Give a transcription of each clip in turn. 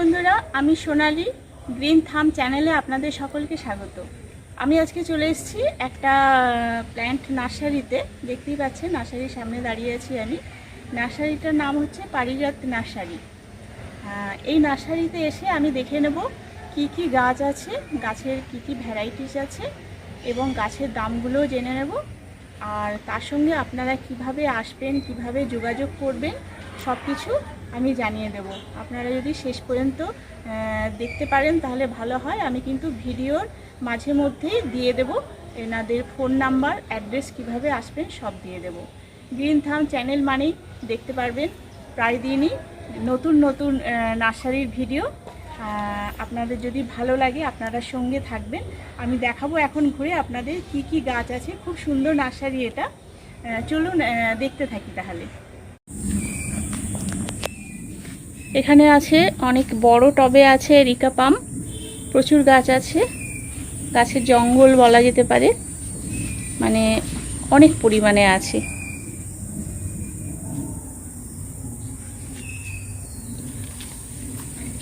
বন্ধুরা, আমি সোনালি গ্রিন থাম চ্যানেলে আপনাদের সকলকে স্বাগত। আমি আজকে চলে এসেছি একটা প্ল্যান্ট নার্সারিতে। দেখতেই পাচ্ছেন, নার্সারির সামনে দাঁড়িয়ে আছি আমি। নার্সারিটার নাম হচ্ছে পারিজাত নার্সারি। এই নার্সারিতে এসে আমি দেখে নেব কি কি গাছ আছে, গাছের কি কি ভ্যারাইটিস আছে, এবং গাছের দামগুলোও জেনে নেব। আর তার সঙ্গে আপনারা কীভাবে আসবেন, কীভাবে যোগাযোগ করবেন সব কিছু আমি জানিয়ে দেব। আপনারা যদি শেষ পর্যন্ত দেখতে পারেন, তাহলে ভালো হয়। আমি কিন্তু ভিডিওর মাঝে মধ্যেই দিয়ে দেব। এনাদের ফোন নাম্বার, অ্যাড্রেস কীভাবে আসবেন সব দিয়ে দেব। গ্রিন থাম চ্যানেল মানেই দেখতে পারবেন। প্রায় দিনই নতুন নতুন নার্সারির ভিডিও। আপনাদের যদি ভালো লাগে, আপনারা সঙ্গে থাকবেন। আমি দেখাবো এখন ঘুরে আপনাদের কি কি গাছ আছে। খুব সুন্দর নার্সারি এটা। চলুন দেখতে থাকি তাহলে। এখানে আছে অনেক বড় টবে আছে রিকা পাম। প্রচুর গাছ আছে। গাছের জঙ্গল বলা যেতে পারে। মানে অনেক পরিমাণে আছে।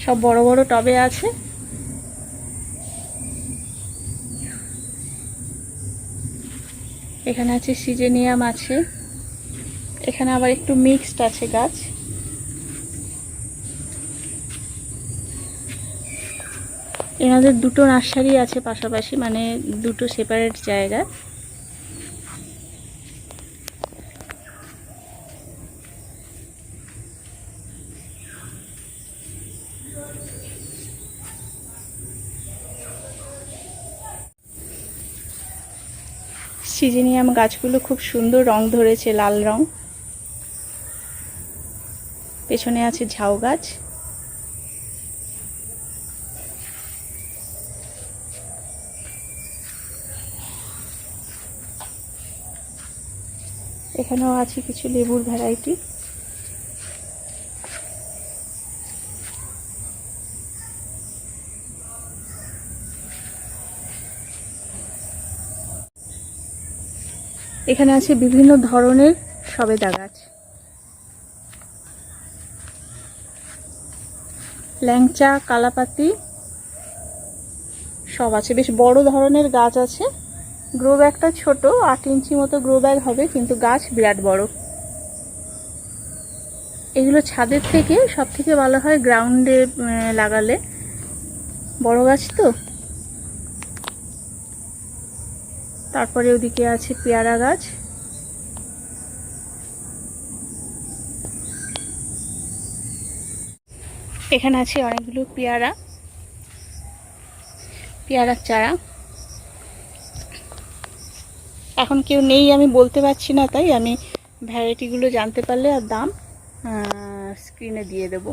সব বড় বড় টবে আছে। এখানে আছে সিজেনিয়াম আছে। এখানে আবার একটু মিক্সড আছে গাছ। এনাদের দুটো নার্সারি আছে পাশাপাশি মানে দুটো সেপারেট জায়গা। সিজিনিয়াম গাছগুলো খুব সুন্দর রং ধরেছে, লাল রং। পেছনে আছে ঝাউ গাছ। এখানেও আছে কিছু লেবুর ভ্যারাইটি এখানে আছে বিভিন্ন ধরনের সবেদা গাছ। ল্যাংচা, কালাপাতি, সব আছে। বেশ বড় ধরনের গাছ আছে। গ্রো ব্যাগটা ছোট, আট ইঞ্চি মতো গ্রো ব্যাগ হবে, কিন্তু গাছ বিরাট বড়। এগুলো ছাদের থেকে সব থেকে ভালো হয় গ্রাউন্ডে লাগালে। বড় গাছ তো। তারপরে ওদিকে আছে পেয়ারা গাছ। এখানে আছে অনেকগুলো পেয়ারা। পেয়ারার চারা। এখন কেউ নেই, আমি বলতে পারছি না তাই আমি ভ্যারাইটিগুলো জানতে পারলে আর দাম স্ক্রিনে দিয়ে দেব।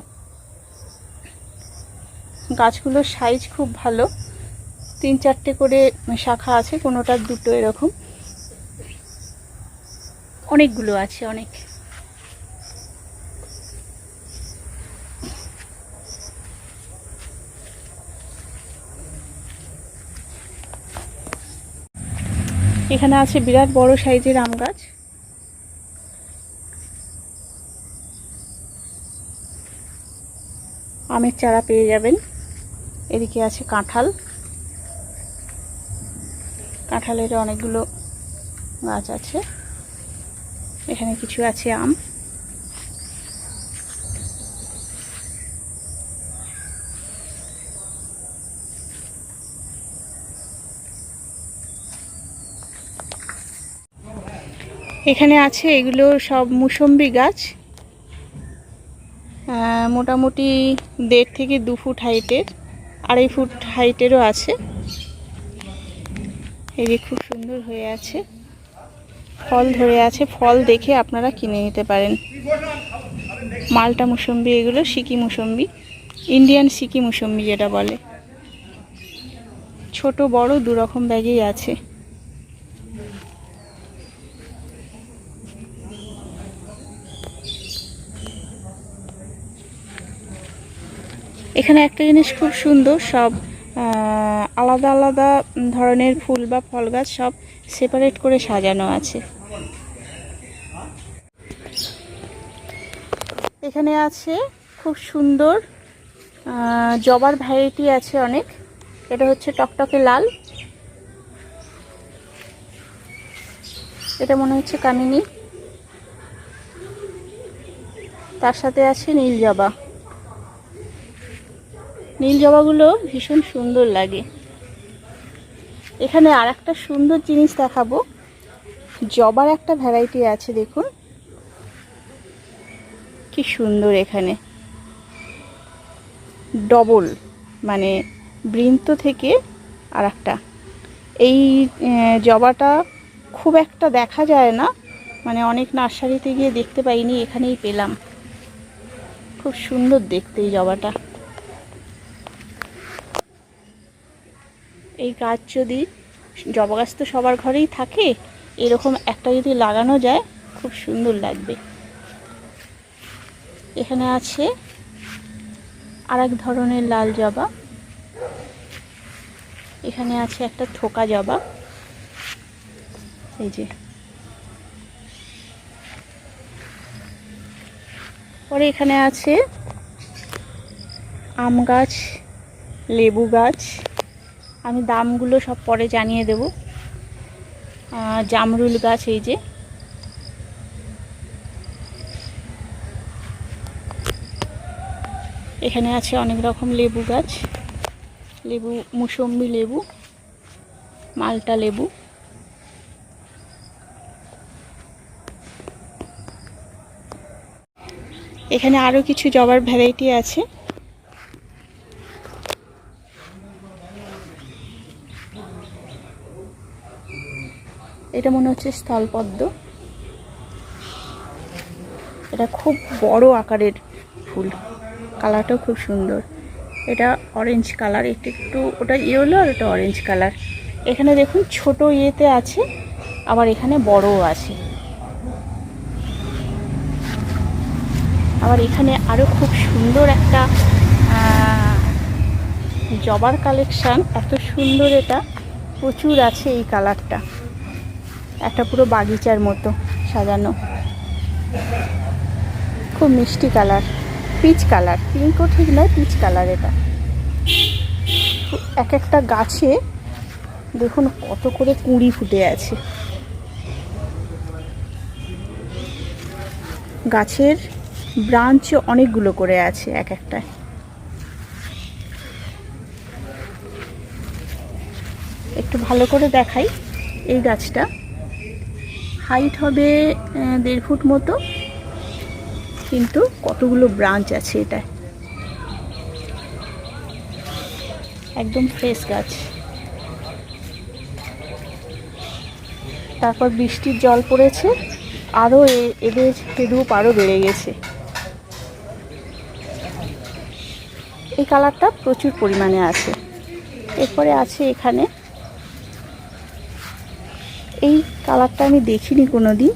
গাছগুলোর সাইজ খুব ভালো, তিন চারটে করে শাখা আছে, কোনোটার দুটো এরকম। অনেকগুলো আছে, অনেক। এখানে আছে বিরাট বড় সাইজের আম গাছ। আমের চারা পেয়ে যাবেন। এদিকে আছে কাঁঠাল। কাঁঠালের অনেকগুলো গাছ আছে। এখানে কিছু আছে আম। এখানে আছে এগুলো সব মুসম্বি গাছ। মোটামুটি দেড় থেকে দু ফুট হাইটের আড়াই ফুট হাইটেরও আছে। এই খুব সুন্দর হয়ে আছে। ফল ধরে আছে, ফল দেখে আপনারা কিনে নিতে পারেন। মালটা মুসম্বি, এগুলো সিকি মুসম্বি, ইন্ডিয়ান সিকি মুসম্বি যেটা বলে। ছোট, বড় দু রকম ব্যাগেই আছে। এখানে একটা জিনিস খুব সুন্দর, সব আলাদা আলাদা ধরনের ফুল বা ফল গাছ সব সেপারেট করে সাজানো আছে। এখানে আছে খুব সুন্দর জবার ভ্যারাইটি আছে অনেক। এটা হচ্ছে টকটকে লাল। এটা মনে হচ্ছে কামিনী। তার সাথে আছে নীল জবা। নীল জবাগুলো ভীষণ সুন্দর লাগে। এখানে আর একটা সুন্দর জিনিস দেখাবো। জবার একটা ভ্যারাইটি আছে, দেখুন। কি সুন্দর এখানে। ডবল মানে বৃন্ত থেকে আর একটা এই জবাটা খুব একটা দেখা যায় না। মানে অনেক নার্সারিতে গিয়ে দেখতে পাইনি, এখানেই পেলাম। খুব সুন্দর দেখতে এই জবাটা। এই গাছ যদি জবা গাছ তো সবার ঘরেই থাকে, এরকম একটা যদি লাগানো যায়, খুব সুন্দর লাগবে। এখানে আছে আর এক ধরনের লাল জবা। এখানে আছে একটা থোকা জবা। এই যে। পরে এখানে আছে আম গাছ, লেবু গাছ। আমি দামগুলো সব পরে জানিয়ে দেব। জামরুল গাছ এই যে। এখানে আছে অনেক রকম লেবু গাছ। লেবু, মুসম্বি লেবু, মালটা লেবু। এখানে আরও কিছু জবার ভ্যারাইটি আছে। এটা মনে হচ্ছে স্থলপদ্ম। এটা খুব বড় আকারের ফুল। কালারটাও খুব সুন্দর। এটা অরেঞ্জ কালার একটু একটু, ওটা ইয়েলো আর ওটা অরেঞ্জ কালার এখানে দেখুন ছোট ইয়েতে আছে, আবার এখানে বড়ও আছে। আবার এখানে আরও খুব সুন্দর একটা জবার কালেকশান এত সুন্দর এটা। প্রচুর আছে এই কালারটা একটা পুরো বাগিচার মতো সাজানো। খুব মিষ্টি কালার, পিচ কালার পিঙ্কও ঠিক নয়, পিচ কালার এটা। এক একটা গাছে দেখুন কত করে কুঁড়ি ফুটে আছে। গাছের ব্রাঞ্চ অনেকগুলো করে আছে এক একটায়। একটু ভালো করে দেখাই এই গাছটা। হাইট হবে দেড় ফুট মতো। কিন্তু কতগুলো ব্রাঞ্চ আছে এটা? একদম ফ্রেশ গাছ। তারপর বৃষ্টির জল পড়েছে। আরও এদের রূপ আরও বেড়ে গেছে। এই কালারটা প্রচুর পরিমাণে আছে। এরপরে আছে এখানে এই কালারটা আমি দেখিনি কোনো দিন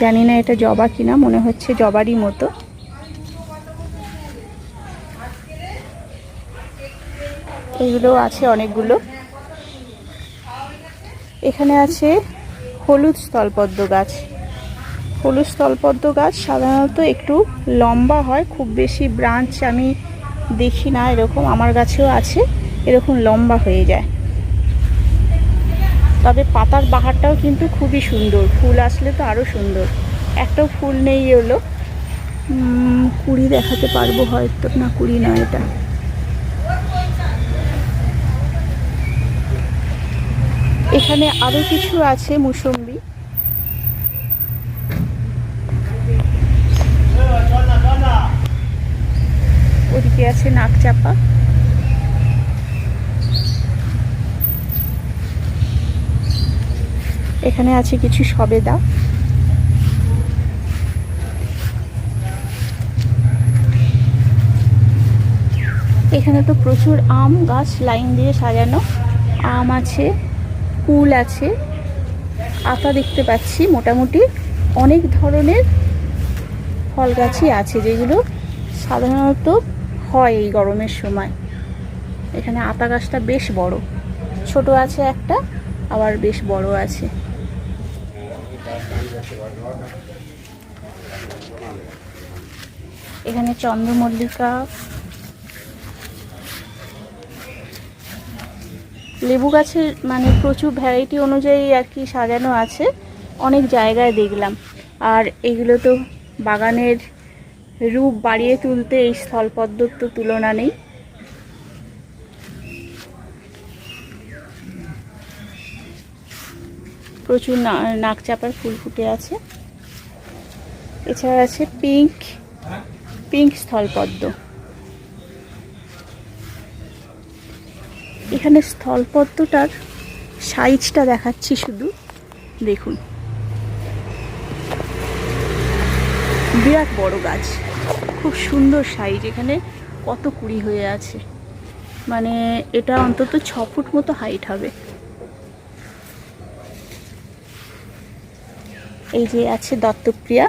জানি না এটা জবা কিনা, মনে হচ্ছে জবারই মতো। এইগুলো আছে অনেকগুলো। এখানে আছে হলুদ স্থলপদ্ম গাছ। হলুদ স্থলপদ্ম গাছ সাধারণত একটু লম্বা হয়, খুব বেশি ব্রাঞ্চ আমি দেখি না, এরকম আমার গাছেও আছে, এরকম লম্বা হয়ে যায়। তবে পাতার বাহারটাও কিন্তু খুবই সুন্দর। ফুল আসলে তো আরও সুন্দর। একটাও ফুল নেই হলো। কুড়ি দেখাতে পারব হয়তো। না, কুড়ি না এটা। এখানে আরও কিছু আছে মুসম্বি। ওদিকে আছে নাকচাপা এখানে আছে কিছু সবেদা। এখানে তো প্রচুর আম গাছ লাইন দিয়ে সাজানো। আম আছে, কুল আছে, আতা দেখতে পাচ্ছি মোটামুটি। অনেক ধরনের ফল গাছই আছে যেগুলো সাধারণত হয় এই গরমের সময়। এখানে আতা গাছটা বেশ বড়। ছোট আছে একটা, আবার বেশ বড় আছে। এখানে চন্দ্রমল্লিকা, লেবু গাছের মানে প্রচুর ভ্যারাইটি অনুযায়ী আর কি সাজানো আছে, অনেক জায়গায় দেখলাম। আর এগুলো তো বাগানের রূপ বাড়িয়ে তুলতে এই স্থলপদ্ম তো তুলনা নেই। প্রচুর নাক চাপার ফুল ফুটে আছে। এছাড়া আছে পিঙ্ক পিঙ্ক স্থলপদ্ম। এখানে স্থলপদ্মটার সাইজটা দেখাচ্ছি শুধু। দেখুন। বিরাট বড় গাছ। খুব সুন্দর সাইজ। এখানে কত কুড়ি হয়ে আছে। মানে এটা অন্তত ছ ফুট মতো হাইট হবে। এই যে আছে দত্তপ্রিয়া।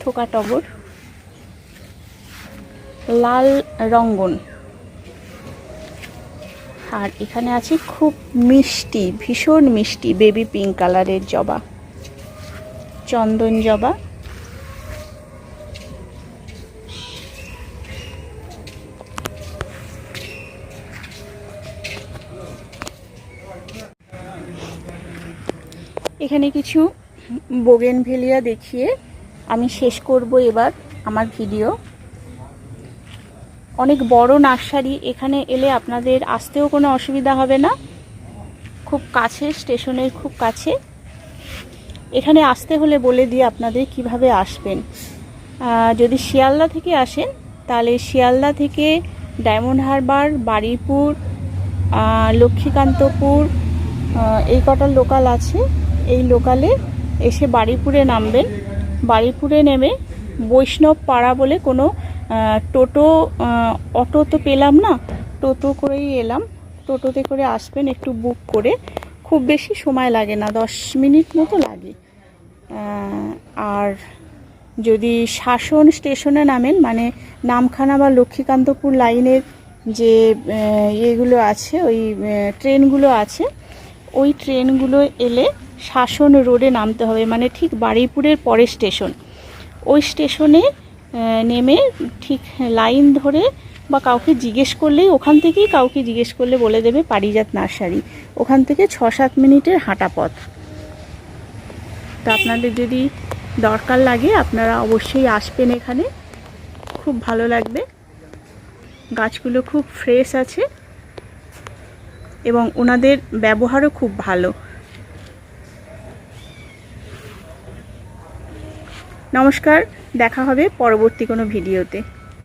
থোকা টগর। লাল রঙ্গন। আর এখানে আছে খুব মিষ্টি, ভীষণ মিষ্টি, বেবি পিঙ্ক কালারের জবা। চন্দন জবা। এখানে কিছু বোগেনভেলিয়া দেখিয়ে আমি শেষ করব এবার আমার ভিডিও। অনেক বড় নার্সারি এখানে এলে আপনাদের আসতেও কোনো অসুবিধা হবে না। খুব কাছে স্টেশনের খুব কাছে। এখানে আসতে হলে বলে দিয়ে আপনাদের কীভাবে আসবেন। যদি শিয়ালদা থেকে আসেন তাহলে শিয়ালদা থেকে ডায়মন্ড হারবার আহ, লক্ষ্মীকান্তপুর এই কটা লোকাল আছে। এই লোকালে এসে বারুইপুরে নামবেন বারুইপুরে নেমে বৈষ্ণব পাড়া বলে কোনো টোটো অটো তো পেলাম না, টোটো করেই এলাম। টোটোতে করে আসবেন একটু বুক করে। খুব বেশি সময় লাগে না, দশ মিনিট মতো লাগে। আর যদি শাসন স্টেশনে নামেন মানে নামখানা বা লক্ষ্মীকান্তপুর লাইনের যে ইয়েগুলো আছে, ওই ট্রেনগুলো আছে ওই ট্রেনগুলো এলে শাসন রোডে নামতে হবে মানে ঠিক বারুইপুরের পরের স্টেশন। ওই স্টেশনে নেমে ঠিক লাইন ধরে বা কাউকে জিজ্ঞেস করলেই ওখান থেকেই কাউকে জিজ্ঞেস করলে বলে দেবে পারিজাত নার্সারি। ওখান থেকে ছ সাত মিনিটের হাঁটা পথ। তো আপনাদের যদি দরকার লাগে, আপনারা অবশ্যই আসবেন এখানে। খুব ভালো লাগবে। গাছগুলো খুব ফ্রেশ আছে। এবং ওনাদের ব্যবহারও খুব ভালো। নমস্কার দেখা হবে পরবর্তী কোনো ভিডিওতে।